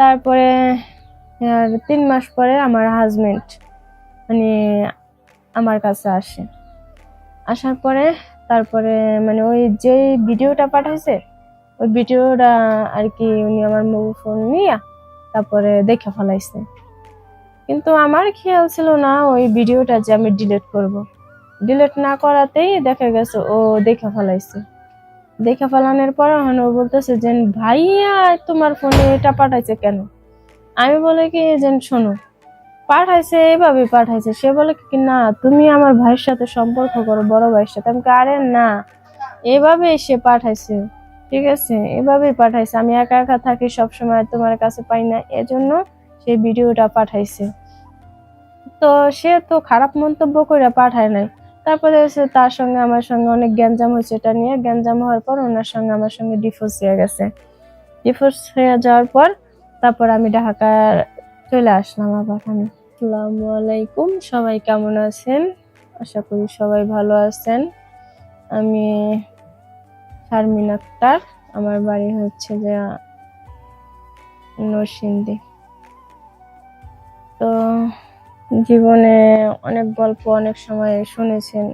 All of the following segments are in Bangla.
তারপরে তিন মাস পরে আমার হাজবেন্ড মানে আমার কাছে আসে। আসার পরে, তারপরে মানে ওই যে ভিডিওটা পাঠাইছে, ওই ভিডিওটা আর কি উনি আমার মোবাইল ফোন নিয়ে তারপরে দেখে ফেলাইছে। কিন্তু আমার খেয়াল ছিল না ওই ভিডিওটা যে আমি ডিলিট করব। ডিলিট না করাতেই দেখা গেছে ও দেখে ফেলাইছে। দেখে ফেলানোর পর ও বলতেছে যে, ভাইয়া, তোমার ফোনে এটা পাঠাইছে কেন? আমি বলে কি যে শোনো, পাঠাইছে এভাবে পাঠাইছে। সে বলে কি, না, তুমি আমার ভাইয়ের সাথে সম্পর্ক করো, বড় ভাইয়ের সাথে। আমি আরে না এভাবে সে পাঠাইছে, ঠিক আছে? এভাবেই পাঠাইছে। আমি একা একা থাকি সবসময়, তোমার কাছে পাই না। এজন্য সেই ভিডিওটা পাঠাইছে। তো সে তো খারাপ মন্তব্য করে পাঠায় নাই। তারপরে হচ্ছে তার সঙ্গে আমার সঙ্গে অনেক গ্যাঞ্জাম হয়েছে এটা নিয়ে। গ্যাঞ্জাম হওয়ার পর ওনার সঙ্গে আমার সঙ্গে ডিফোর্স হয়ে গেছে। ডিফোর্স হয়ে যাওয়ার পর তারপর আমি ঢাকা চলে আসলাম আবার আমি। আসসালামু আলাইকুম, সবাই কেমন আছেন? আশা করি সবাই ভালো আছেন। আমি শারমিন আক্তার, আমার বাড়ি হচ্ছে যে নরসিংদী। তো জীবনে অনেক গল্প, অনেক সময় শুনেছেন।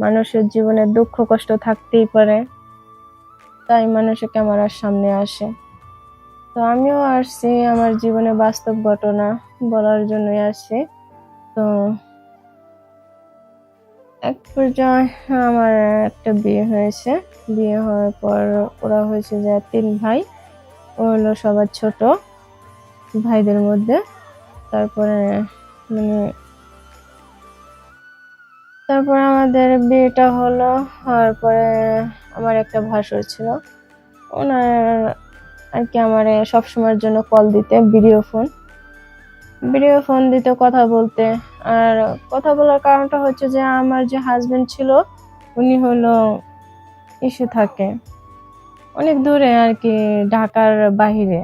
মানুষের জীবনে দুঃখ, কষ্ট থাকতেই পারে। তাই মানুষে ক্যামেরার সামনে আসে। তো আমিও আসছি, আমার জীবনে বাস্তব ঘটনা বলার জন্যই আসছি। তো এক পর্যায়ে আমার একটা বিয়ে হয়েছে। বিয়ে হওয়ার পর ওরা হয়েছে যে তিন ভাই। ও হলো সবার ছোট ভাইদের মধ্যে। তারপরে মানে তারপরে আমাদের বিয়েটা হলো, হওয়ার পরে আমার একটা ভাসুর ছিল। ওনার আর কি আমার সবসময়ের জন্য কল দিতে ভিডিও ফোন ভিডিও ফোন দিতে, কথা বলতে। আর কথা বলার কারণটা হচ্ছে যে, আমার যে হাজবেন্ড ছিল, উনি হলো ইস্যু থাকে। অনেক দূরে আর কি, ঢাকার বাহিরে।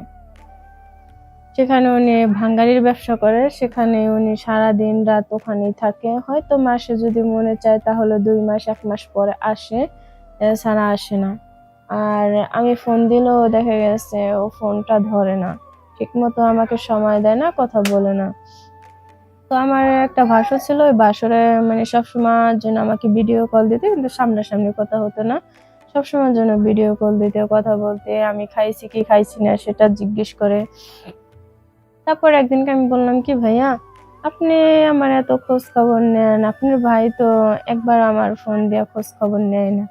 সেখানে উনি ভাঙ্গারির ব্যবসা করে, সেখানে উনি সারা দিন রাত ওখানেই থাকে। হয়তো মাসে যদি মনে চায় তাহলে দুই মাস, এক মাস পরে আসে সারা আসে না। আর আমি ফোন দিলেও দেখা গেছে ও ফোনটা ধরে না। ঠিক মতো আমাকে সময় দেয় না, কথা বলে না। তো আমার একটা ভাষা ছিল, ওই বাসরে মানে সবসময়ের জন্য আমাকে ভিডিও কল দিতে, কিন্তু সামনাসামনি কথা হতো না। সবসময়ের জন্য ভিডিও কল দিতে, কথা বলতে, আমি খাইছি কি খাইছি না সেটা জিজ্ঞেস করে। তারপর একদিনকে আমি বললাম কি, ভাইয়া, আপনি আমার এত খোঁজ খবর নেন, আপনার ভাই তো একবার আমার ফোন দিয়ে খোঁজ খবর নেয় না।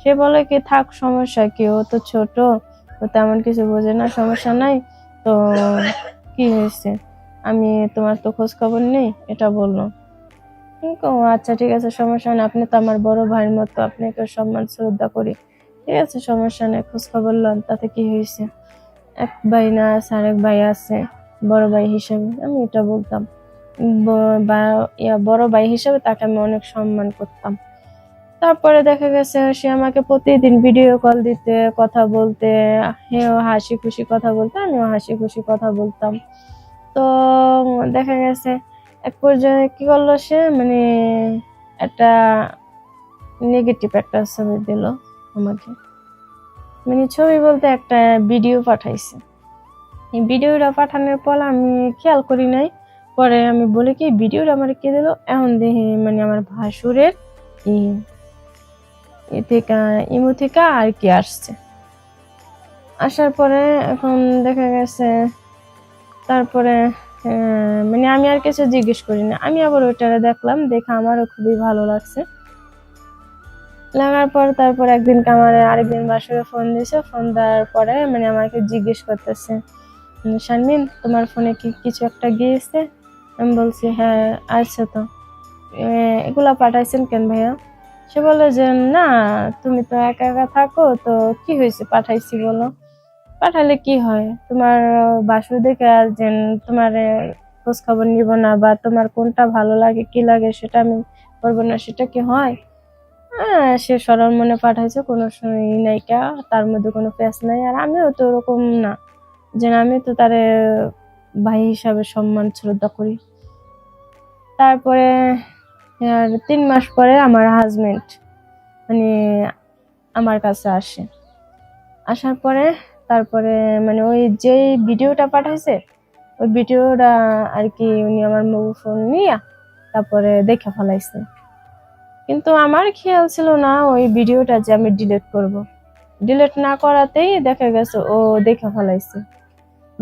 সে বলে কি, থাক, সমস্যা কি? ও তো ছোট, ও তেমন কিছু বোঝে না, সমস্যা নাই। তো কি হয়েছে? আমি তোমার তো খোঁজ খবর নেই? এটা বলল। আচ্ছা ঠিক আছে, সমস্যা নেই। আপনি তো আমার বড় ভাইয়ের মতো আপনাকে সম্মান, শ্রদ্ধা করি। ঠিক আছে, সমস্যা নেই খোঁজ খবর লন, তাতে কি হয়েছে? এক ভাই না আছে আরেক ভাই আছে। বড় ভাই হিসেবে, আমি এটা বলতাম। বড় ভাই হিসেবে তাকে আমি অনেক সম্মান করতাম। তারপরে দেখা গেছে সে আমাকে প্রতিদিন ভিডিও কল দিতে, কথা বলতে, হেও হাসি খুশি কথা বলতে, আমিও হাসি খুশি কথা বলতাম। তো দেখা গেছে এক পর্যায়ে কি করল সে মানে একটা নেগেটিভ একটা ছবি দিল আমাকে। মানে ছবি বলতে একটা ভিডিও পাঠাইছে। ভিডিওটা পাঠানোর পর আমি খেয়াল করি নাই। পরে আমি বলি কি, ভিডিওটা আমার কে দিল? এখন দেখি মানে আমার ভাসুরের ইমো থেকে আর কি আসছে। আসার পরে এখন দেখা গেছে, তারপরে মানে আমি আর কিছু জিজ্ঞেস করি না। আমি আবার ওইটারে দেখলাম, দেখে আমারও খুবই ভালো লাগছে। লাগার পর তারপর একদিন আমার আরেকদিন বাসরে ফোন দিয়েছে ফোন দেওয়ার পরে মানে আমাকে জিজ্ঞেস করতেছে শারমিন, তোমার ফোনে কি কিছু একটা গিয়েছে? আমি বলছি হ্যাঁ আছে তো। এগুলা পাঠাইছেন কেন ভাইয়া? সে বলে যে, না, তুমি তো একা একা থাকো, তো কি হয়েছে পাঠাইছি বলো? পাঠালে কি হয়? তোমার বাসু দেখে যে, তোমার খোঁজ খবর নিব না বা তোমার কোনটা ভালো লাগে, কি লাগে সেটা আমি করব না, সেটা কি হয়? হ্যাঁ সে সরল মনে পাঠাইছে, কোনো নাইকা তার মধ্যে কোনো প্যাস নাই, আর আমিও তো ওরকম না। যে আমি তো তারে ভাই হিসাবে সম্মান শ্রদ্ধা করি। তারপরে তিন মাস পরে আমার হাজবেন্ড মানে আমার কাছে আসে। আসার পরে, তারপরে মানে ওই যে ভিডিওটা পাঠাইছে, ওই ভিডিওটা আর কি উনি আমার মোবাইল ফোন নিয়ে তারপরে দেখে ফেলাইছে। কিন্তু আমার খেয়াল ছিল না ওই ভিডিওটা যে আমি ডিলিট করব। ডিলিট না করাতেই দেখা গেছে ও দেখে ফেলাইছে।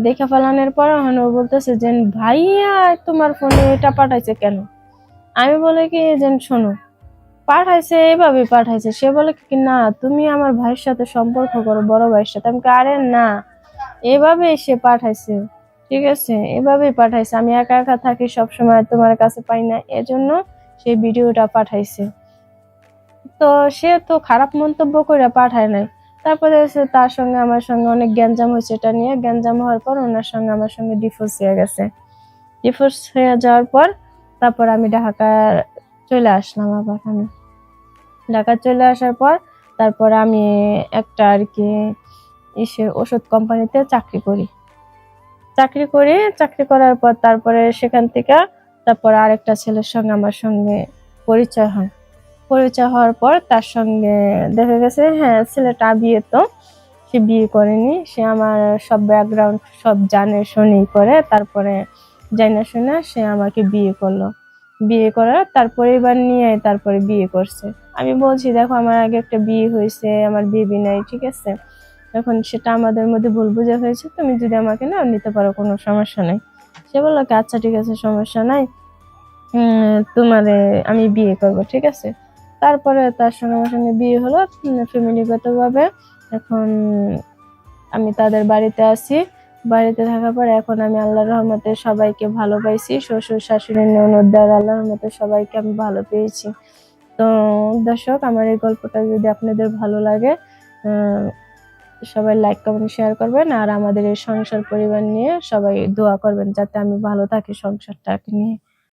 দেখে ফেলানোর পর ও বলতেছে যে, ভাইয়া, তোমার ফোনে এটা পাঠাইছে কেন? আমি বলে কি যে শোনো, পাঠাইছে এভাবে পাঠাইছে। সে বলে কি, না, তুমি আমার ভাইয়ের সাথে সম্পর্ক করো, বড় ভাইয়ের সাথে। আমি আরে না এভাবে সে পাঠাইছে, ঠিক আছে? এভাবেই পাঠাইছে। আমি একা একা থাকি সব সময় তোমার কাছে পাই না। এজন্য সেই ভিডিওটা পাঠাইছে। তো সে তো খারাপ মন্তব্য করে পাঠায় নাই। তারপরে হচ্ছে তার সঙ্গে আমার সঙ্গে অনেক গ্যাঞ্জাম হয়েছে এটা নিয়ে। গ্যাঞ্জাম হওয়ার পর ওনার সঙ্গে আমার সঙ্গে ডিফোর্স হয়ে গেছে। ডিফোর্স হয়ে যাওয়ার পর তারপর আমি ঢাকা চলে আসলাম আবার আমি। ঢাকা চলে আসার পর তারপর আমি একটা আর কি ইসে ওষুধ কোম্পানিতে চাকরি করি। চাকরি করি, চাকরি করার পর তারপরে সেখান থেকে তারপর আরেকটা ছেলের সঙ্গে আমার সঙ্গে পরিচয় হয়। পরিচয় হওয়ার পর তার সঙ্গে দেখা গেছে হ্যাঁ ছেলেটা বিয়ে তো, সে বিয়ে করেনি, সে আমার সব ব্যাকগ্রাউন্ড সব জানে, শুনেই করে, তারপরে জানা শুনে সে আমাকে বিয়ে করল। বিয়ে করার তার পরিবার নিয়ে তারপরে বিয়ে করছে। আমি বলছি, দেখো, আমার আগে একটা বিয়ে হয়েছে, আমার বেবি নাই, ঠিক আছে? এখন সেটা আমাদের মধ্যে ভুল বুঝে হয়েছে, তুমি যদি আমাকে না নিতে পারো, কোনো সমস্যা নেই। সে বলল আচ্ছা ঠিক আছে, সমস্যা নাই। তোমারে আমি বিয়ে করব, ঠিক আছে? তারপরে তার সঙ্গে আমার সঙ্গে বিয়ে হলো ফ্যামিলিগতভাবে। এখন আমি তাদের বাড়িতে আছি। বাড়িতে থাকার পর এখন আমি আল্লাহর রহমতে সবাইকে ভালো পাইছি শ্বশুর, শাশুড়ি ননদদার আল্লাহ রহমতে সবাইকে আমি ভালো পেয়েছি। তো দর্শক, আমার এই গল্পটা যদি আপনাদের ভালো লাগে সবাই লাইক কমেন্ট শেয়ার করবেন। আর আমাদের এই সংসার পরিবার নিয়ে সবাই দোয়া করবেন যাতে আমি ভালো থাকি সংসারটাকে নিয়ে।